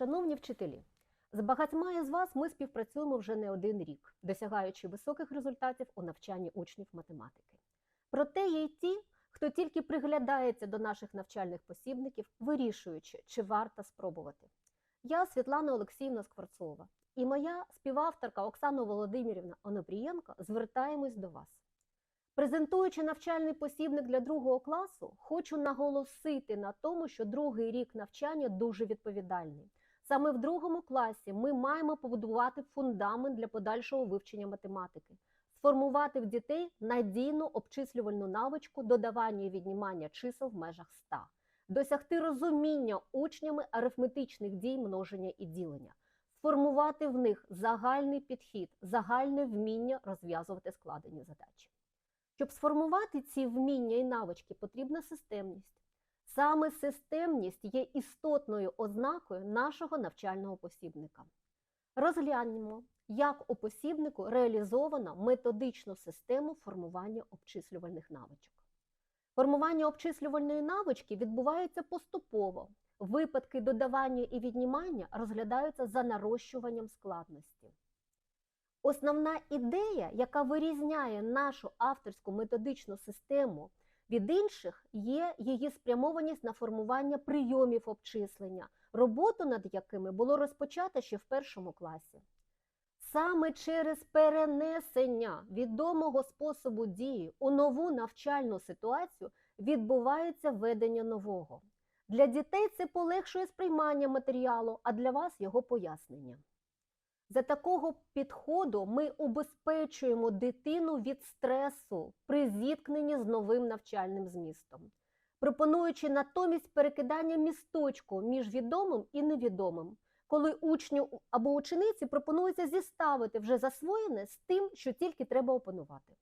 Шановні вчителі, з багатьма із вас ми співпрацюємо вже не один рік, досягаючи високих результатів у навчанні учнів математики. Проте є й ті, хто тільки приглядається до наших навчальних посібників, вирішуючи, чи варто спробувати. Я Світлана Олексіївна Скворцова і моя співавторка Оксана Володимирівна Онопрієнко звертаємось до вас. Презентуючи навчальний посібник для другого класу, хочу наголосити на тому, що другий рік навчання дуже відповідальний. Саме в другому класі ми маємо побудувати фундамент для подальшого вивчення математики, сформувати в дітей надійну обчислювальну навичку додавання і віднімання чисел в межах 100, досягти розуміння учнями арифметичних дій множення і ділення, сформувати в них загальний підхід, загальне вміння розв'язувати складені задачі. Щоб сформувати ці вміння і навички, потрібна системність. Саме системність є істотною ознакою нашого навчального посібника. Розглянемо, як у посібнику реалізовано методичну систему формування обчислювальних навичок. Формування обчислювальної навички відбувається поступово. Випадки додавання і віднімання розглядаються за нарощуванням складності. Основна ідея, яка вирізняє нашу авторську методичну систему від інших, є її спрямованість на формування прийомів обчислення, роботу над якими було розпочато ще в першому класі. Саме через перенесення відомого способу дії у нову навчальну ситуацію відбувається введення нового. Для дітей це полегшує сприймання матеріалу, а для вас його пояснення. За такого підходу ми убезпечуємо дитину від стресу при зіткненні з новим навчальним змістом, пропонуючи натомість перекидання місточку між відомим і невідомим, коли учню або учениці пропонується зіставити вже засвоєне з тим, що тільки треба опанувати.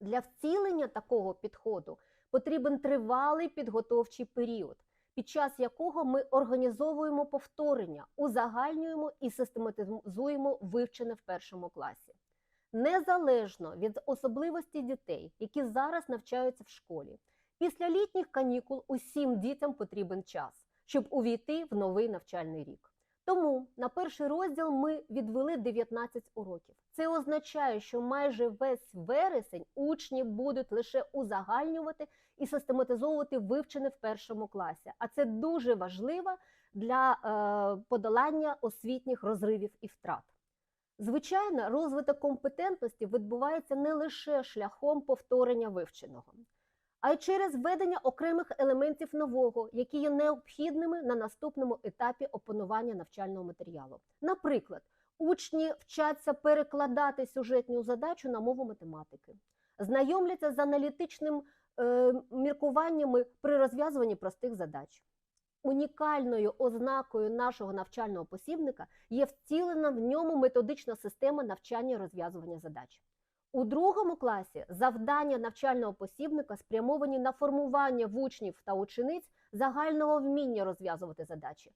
Для втілення такого підходу потрібен тривалий підготовчий період під час якого ми організовуємо повторення, узагальнюємо і систематизуємо вивчене в першому класі. Незалежно від особливості дітей, які зараз навчаються в школі, після літніх канікул усім дітям потрібен час, щоб увійти в новий навчальний рік. Тому на перший розділ ми відвели 19 уроків. Це означає, що майже весь вересень учні будуть лише узагальнювати і систематизовувати вивчене в першому класі. А це дуже важливо для е, подолання освітніх розривів і втрат. Звичайно, розвиток компетентності відбувається не лише шляхом повторення вивченого, а й через введення окремих елементів нового, які є необхідними на наступному етапі опанування навчального матеріалу. Наприклад, учні вчаться перекладати сюжетну задачу на мову математики, знайомляться з аналітичним е, міркуваннями при розв'язуванні простих задач. Унікальною ознакою нашого навчального посібника є втілена в ньому методична система навчання розв'язування задач. У другому класі завдання навчального посібника спрямовані на формування в учнів та учениць загального вміння розв'язувати задачі,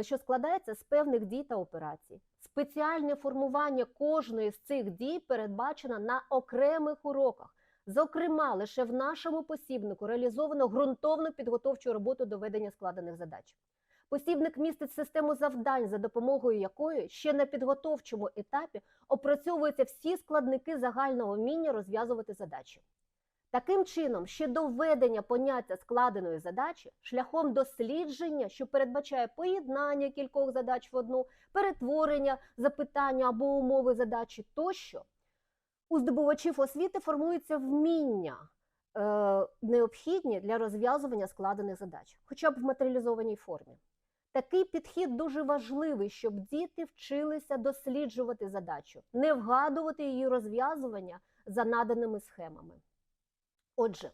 що складається з певних дій та операцій. Спеціальне формування кожної з цих дій передбачено на окремих уроках. Зокрема, лише в нашому посібнику реалізовано ґрунтовну підготовчу роботу до ведення складених задач. Посібник містить систему завдань, за допомогою якої ще на підготовчому етапі опрацьовуються всі складники загального вміння розв'язувати задачі. Таким чином, ще до введення поняття складеної задачі, шляхом дослідження, що передбачає поєднання кількох задач в одну, перетворення запитання або умови задачі тощо, у здобувачів освіти формуються вміння, е, необхідні для розв'язування складених задач, хоча б в матеріалізованій формі. Такий підхід дуже важливий, щоб діти вчилися досліджувати задачу, не вгадувати її розв'язування за наданими схемами. Отже,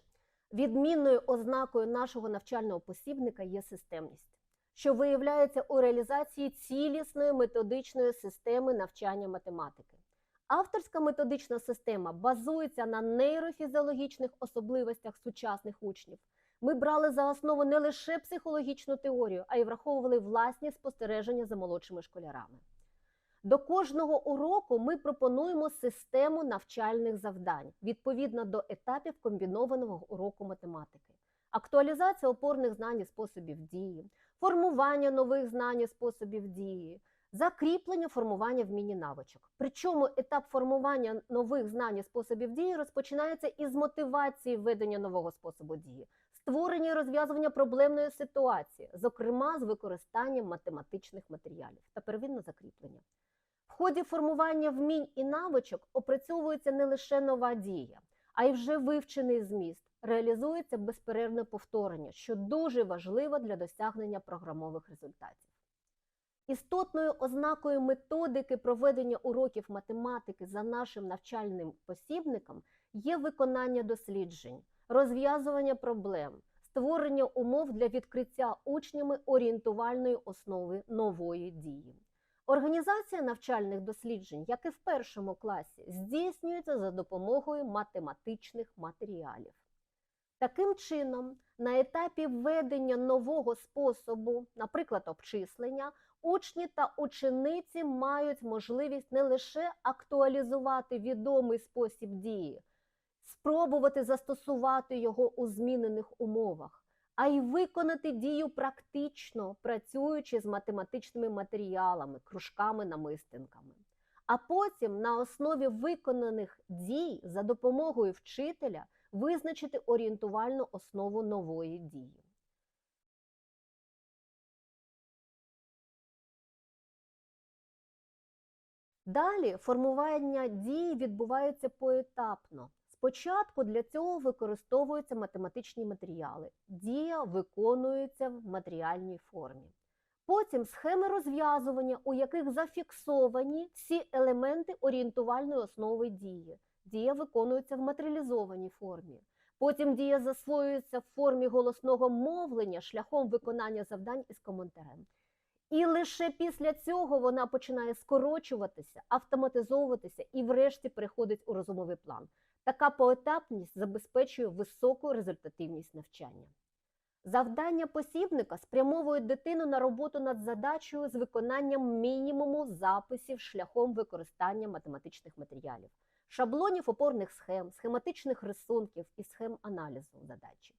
відмінною ознакою нашого навчального посібника є системність, що виявляється у реалізації цілісної методичної системи навчання математики. Авторська методична система базується на нейрофізіологічних особливостях сучасних учнів. Ми брали за основу не лише психологічну теорію, а й враховували власні спостереження за молодшими школярами. До кожного уроку ми пропонуємо систему навчальних завдань відповідно до етапів комбінованого уроку математики, актуалізація опорних знань і способів дії, формування нових знань і способів дії, закріплення формування вмінь і навичок. Причому етап формування нових знань і способів дії розпочинається із мотивації введення нового способу дії, створення і розв'язування проблемної ситуації, зокрема з використанням математичних матеріалів та первинне закріплення. В ході формування вмінь і навичок опрацьовується не лише нова дія, а й вже вивчений зміст, реалізується безперервне повторення, що дуже важливо для досягнення програмових результатів. Істотною ознакою методики проведення уроків математики за нашим навчальним посібником є виконання досліджень, розв'язування проблем, створення умов для відкриття учнями орієнтувальної основи нової дії. Організація навчальних досліджень, як і в першому класі, здійснюється за допомогою математичних матеріалів. Таким чином, на етапі введення нового способу, наприклад, обчислення, учні та учениці мають можливість не лише актуалізувати відомий спосіб дії, спробувати застосувати його у змінених умовах, а й виконати дію практично, працюючи з математичними матеріалами, кружками, намистинками. А потім на основі виконаних дій за допомогою вчителя визначити орієнтувальну основу нової дії. Далі формування дії відбувається поетапно. Спочатку для цього використовуються математичні матеріали. Дія виконується в матеріальній формі. Потім схеми розв'язування, у яких зафіксовані всі елементи орієнтувальної основи дії. Дія виконується в матеріалізованій формі. Потім дія засвоюється в формі голосного мовлення шляхом виконання завдань із коментарем. І лише після цього вона починає скорочуватися, автоматизовуватися і, врешті, переходить у розумовий план. Така поетапність забезпечує високу результативність навчання. Завдання посібника спрямовують дитину на роботу над задачею з виконанням мінімуму записів шляхом використання математичних матеріалів, шаблонів опорних схем, схематичних рисунків і схем аналізу задачі.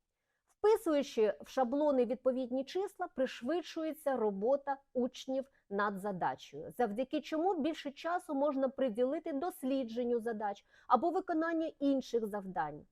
Вписуючи в шаблони відповідні числа, пришвидшується робота учнів над задачею, завдяки чому більше часу можна приділити дослідженню задач або виконанню інших завдань.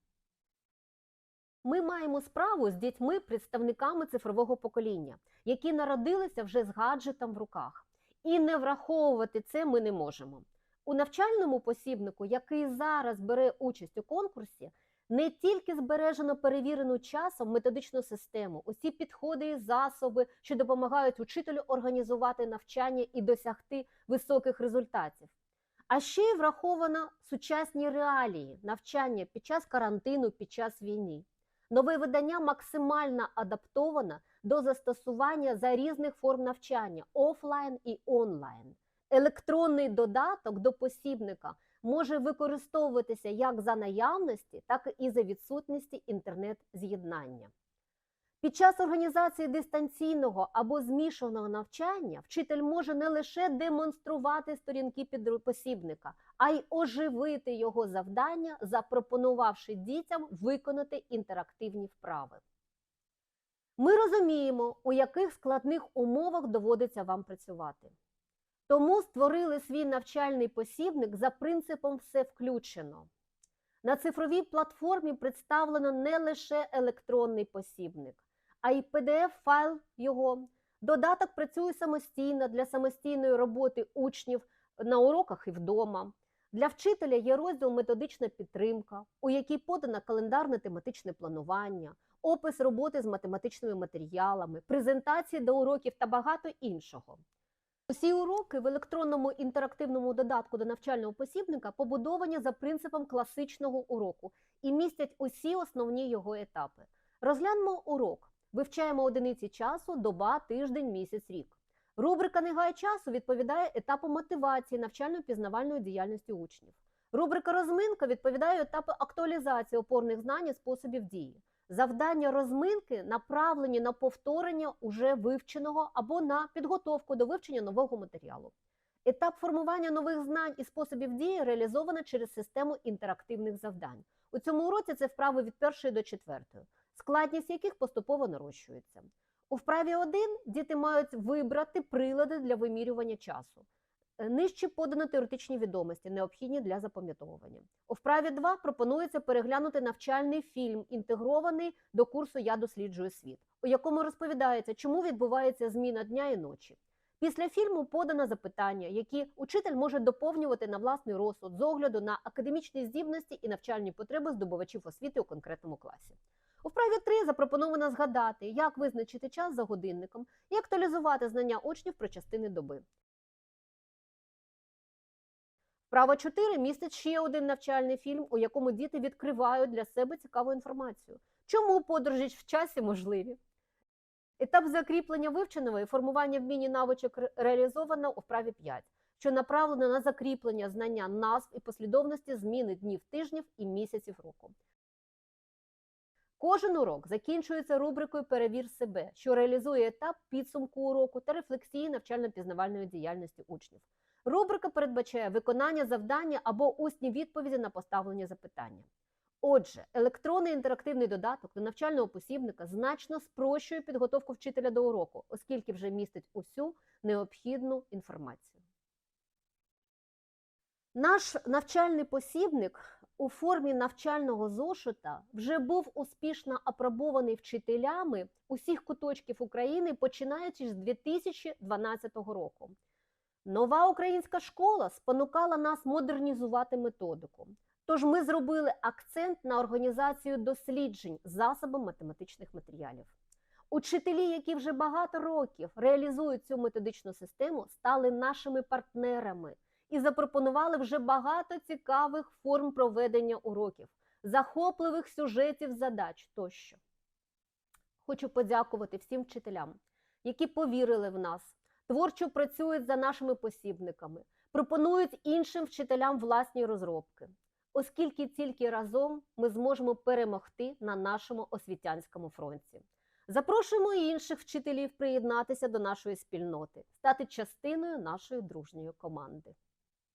Ми маємо справу з дітьми, представниками цифрового покоління, які народилися вже з гаджетом в руках. І не враховувати це ми не можемо. У навчальному посібнику, який зараз бере участь у конкурсі, не тільки збережено перевірену часом методичну систему, усі підходи і засоби, що допомагають учителю організувати навчання і досягти високих результатів. А ще й враховано сучасні реалії навчання під час карантину, під час війни. Нове видання максимально адаптоване до застосування за різних форм навчання офлайн і онлайн. Електронний додаток до посібника може використовуватися як за наявності, так і за відсутності інтернет-з'єднання. Під час організації дистанційного або змішаного навчання вчитель може не лише демонструвати сторінки підпосібника, а й оживити його завдання, запропонувавши дітям виконати інтерактивні вправи. Ми розуміємо, у яких складних умовах доводиться вам працювати. Тому створили свій навчальний посібник за принципом все включено. На цифровій платформі представлено не лише електронний посібник, а й PDF-файл його. Додаток працює самостійно для самостійної роботи учнів на уроках і вдома. Для вчителя є розділ методична підтримка, у якій подано календарне тематичне планування, опис роботи з математичними матеріалами, презентації до уроків та багато іншого. Усі уроки в електронному інтерактивному додатку до навчального посібника побудовані за принципом класичного уроку і містять усі основні його етапи. Розглянемо урок. Вивчаємо одиниці часу, доба, тиждень, місяць, рік. Рубрика «Не гай часу відповідає етапу мотивації навчально-пізнавальної діяльності учнів. Рубрика розминка відповідає етапу актуалізації опорних знань і способів дії. Завдання розминки направлені на повторення уже вивченого або на підготовку до вивчення нового матеріалу. Етап формування нових знань і способів дії реалізовано через систему інтерактивних завдань. У цьому уроці це вправи від першої до четвертої, складність яких поступово нарощується. У вправі 1 діти мають вибрати прилади для вимірювання часу. Е, Нижче подано теоретичні відомості, необхідні для запам'ятовування. У вправі 2 пропонується переглянути навчальний фільм, інтегрований до курсу Я досліджую світ, у якому розповідається, чому відбувається зміна дня і ночі. Після фільму подано запитання, які учитель може доповнювати на власний розсуд з огляду на академічні здібності і навчальні потреби здобувачів освіти у конкретному класі. У вправі 3 запропоновано згадати, як визначити час за годинником і актуалізувати знання учнів про частини доби. Вправа 4 містить ще один навчальний фільм, у якому діти відкривають для себе цікаву інформацію. Чому подорожі в часі можливі? Етап закріплення вивченого і формування вмінь навичок реалізовано у вправі 5, що направлено на закріплення знання назв і послідовності зміни днів тижнів і місяців року. Кожен урок закінчується рубрикою Перевір себе, що реалізує етап підсумку уроку та рефлексії навчально-пізнавальної діяльності учнів. Рубрика передбачає виконання завдання або усні відповіді на поставлені запитання. Отже, електронний інтерактивний додаток до навчального посібника значно спрощує підготовку вчителя до уроку, оскільки вже містить усю необхідну інформацію. Наш навчальний посібник у формі навчального зошита вже був успішно апробований вчителями усіх куточків України, починаючи з 2012 року. Нова українська школа спонукала нас модернізувати методику. Тож ми зробили акцент на організацію досліджень засобом математичних матеріалів. Учителі, які вже багато років реалізують цю методичну систему, стали нашими партнерами і запропонували вже багато цікавих форм проведення уроків, захопливих сюжетів задач тощо. Хочу подякувати всім вчителям, які повірили в нас, творчо працюють за нашими посібниками, пропонують іншим вчителям власні розробки, оскільки тільки разом ми зможемо перемогти на нашому освітянському фронті. Запрошуємо і інших вчителів приєднатися до нашої спільноти, стати частиною нашої дружньої команди.